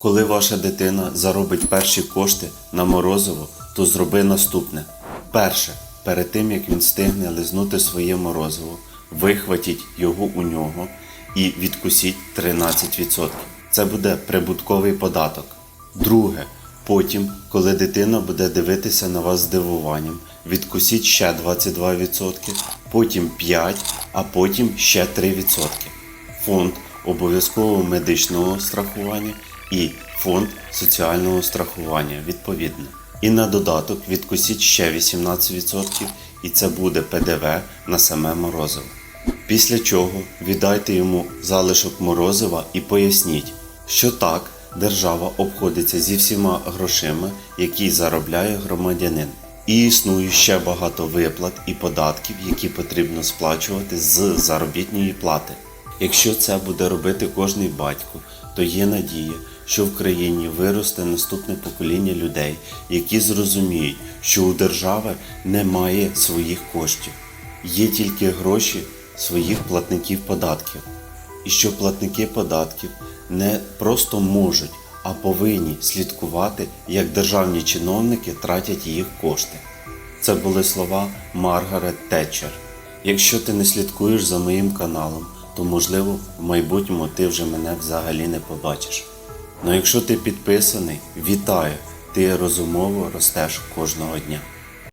Коли ваша дитина заробить перші кошти на морозиво, то зроби наступне. Перше, перед тим як він встигне лизнути своє морозиво, вихватіть його у нього і відкусіть 13%. Це буде прибутковий податок. Друге, потім, коли дитина буде дивитися на вас здивуванням, відкусіть ще 22%, потім 5%, а потім ще 3%. Фонд обов'язкового медичного страхування і фонд соціального страхування відповідно. І на додаток відкусіть ще 18%, і це буде ПДВ на саме морозиво. Після чого віддайте йому залишок морозива і поясніть, що так держава обходиться зі всіма грошима, які заробляє громадянин. І існує ще багато виплат і податків, які потрібно сплачувати з заробітної плати. Якщо це буде робити кожний батько, то є надія, що в країні виросте наступне покоління людей, які зрозуміють, що у держави немає своїх коштів, є тільки гроші своїх платників податків, і що платники податків не просто можуть, а повинні слідкувати, як державні чиновники тратять їх кошти. Це були слова Маргарет Тетчер. Якщо ти не слідкуєш за моїм каналом, то можливо в майбутньому ти вже мене взагалі не побачиш. Ну якщо ти підписаний, вітаю! Ти розумово ростеш кожного дня.